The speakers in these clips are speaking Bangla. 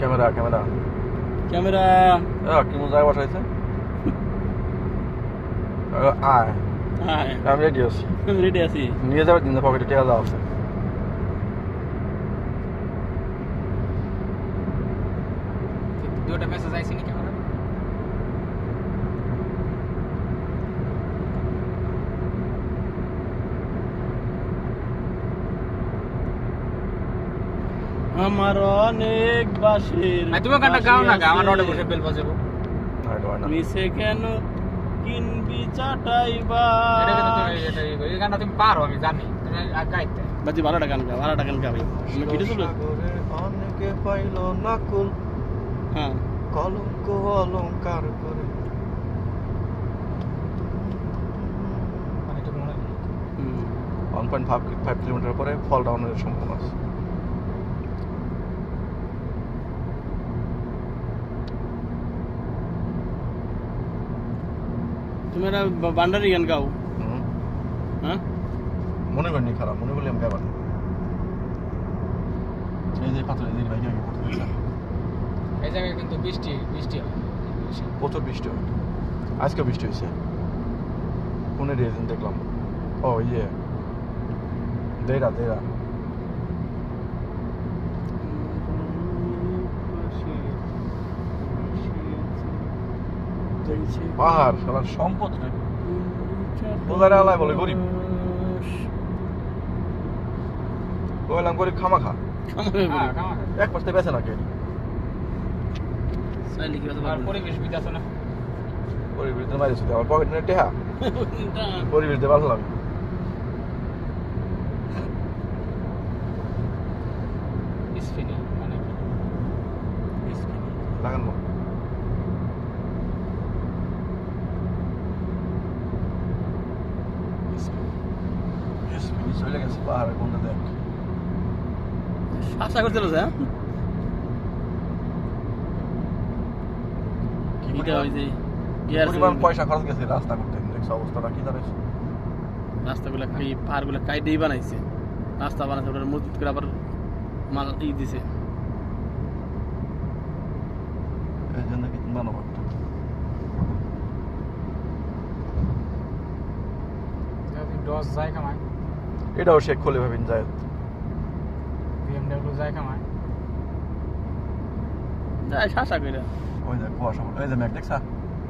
ক্যামেরা ক্যামেরা ক্যামেরা কি মজা বসাইছে? এ, আয়। আমি রেডি আছি রেডি আছি। নিয়ে যাবে দিন পকেটে টেকা যাওয়া আছে। দুটা মেসেজ আইসি নি ক্যামেরা আমার অনেক বাসের তুমি গানটা গাও না আমার রোডে। বসে বেল বাজাবো। না, না। মিশে কেন কিনবি চাটাই তুমি করো। এই গানটা তুমি পারো আমি জানি। তুমি গাইতে। বাজি ভালো টাকা গা ভালো টাকা গা ভাই। আমি ভিডিও অনেকে পাইল নাকুল হ্যাঁ। কলঙ্ক অলঙ্কার করে। One point five five kilometre পরে ফল ডাউনের সম্ভাবনা আছে। তুমি একটা বা- বান্ডারি গান গাও। হুম। হ্যাঁ? মনে করিনি খারাপ মনে করলে আমি গাবার এই যে পাথর এই যে বাইকে আগে পড়তে? এই জায়গায় কিন্তু বৃষ্টি বৃষ্টি হয়। প্রচুর বৃষ্টি হয়। আজকে বৃষ্টি হয়েছে। কোন রিজন দেখলাম। ও ইয়ে। দেরা দেরা পাহাড় সারা সম্পদ রে। বোঝারে আলায় বলে গরিব। বললাম গরিব খামা খা হ্যাঁ এক পাশে বেছে না কে? পরিবেশ আছে না। পরিবেশ দিয়ে মারিয়েছি আমার পকেট নিয়ে টেহা। পরিবেশ দিয়ে স্পিনি মানে লাগানো পাহাড়ে কোনটা দেখ। আশা করছিল যে হ্যাঁ? পরিমাণ- যে পরিমাণ পয়সা খরচ গেছে রাস্তা করতে? দেখছ অবস্থাটা কি দাঁড়াইছে রাস্তাগুলো খাই পাহাড়গুলো কাইটেই বানাইছে। রাস্তা বানাইছে ওটার মজবুত করে আবার মাল ই দিছে। এই জন্য কি বানাবো? দশ যায় কামায় এটাও শেখ খোলে ভাবিন যায় বিএমডব্লিউ যায় কামায়। যাই শাসা করে ওই দেখ কুয়াশা ওই যে ম্যাক দেখছা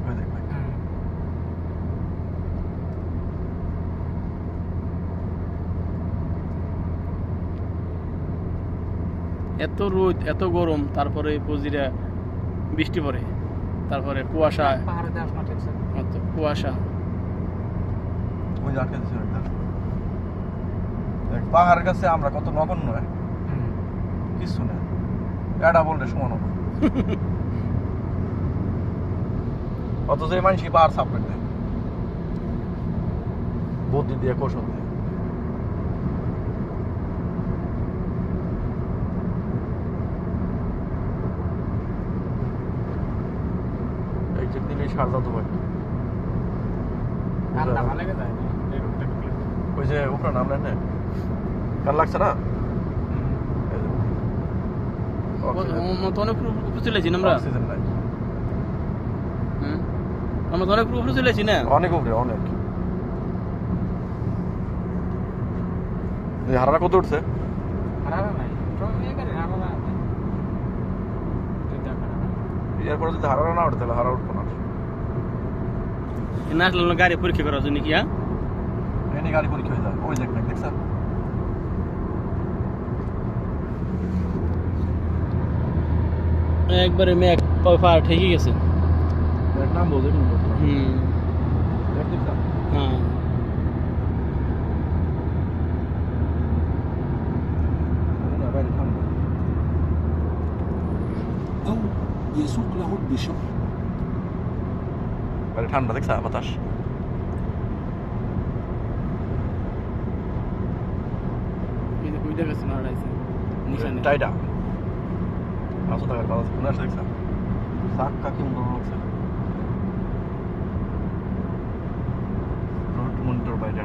ওই দেখ ম্যাক এত রোদ এত গরম তারপরে পজিরা বৃষ্টি পড়ে তারপরে কুয়াশা। কুয়াশা। ওই আটকে দিচ্ছে পাহাড়ের কাছে আমরা কত নগণ্য হয়? কিছু না। এটা বললে সমান হবে অথচ এই মানুষ কি পাহাড় সাপোর্ট দেয়। বুদ্ধি দিয়ে কৌশল দিয়ে। দিলেই সারদা ভালো ওই যে উপরে নাম নেন কার লাগছে না এই যে। Oxygen- তো অনেক উপরে চলেছি না আমরা অক্সিজেন নাই হুম। আমরা তো অনেক উপরে চলেছি না অনেক উপরে অনেক এই হারারা কত উঠছে হারারা নাই তো এই করে হারারা নাই দুইটা হারারা এরপরে যদি হারারা না উঠে তাহলে হারা উঠবো না না আসলে গাড়ি পরীক্ষা করার জন্য কি হ্যাঁ এনে গাড়ি পরীক্ষা হয়ে যায় ওই দেখ দেখ একবারে মেঘ পাহাড় ঠেকে গেছে দেখ নাম বলছে কিন্তু হুম দেখ দেখছা হ্যাঁ না, বাইরে ঠান্ডা। أو يسوق له بشق বাইরে ঠান্ডা দেখছা বাতাস এই যে কইটা গেছে না হারাইছে নিশানে টাইডা পাঁচশো টাকার বাতাস কোন আসে দেখছা চাক্কা কি মতো লাগছে রোড মনিটর বাইরে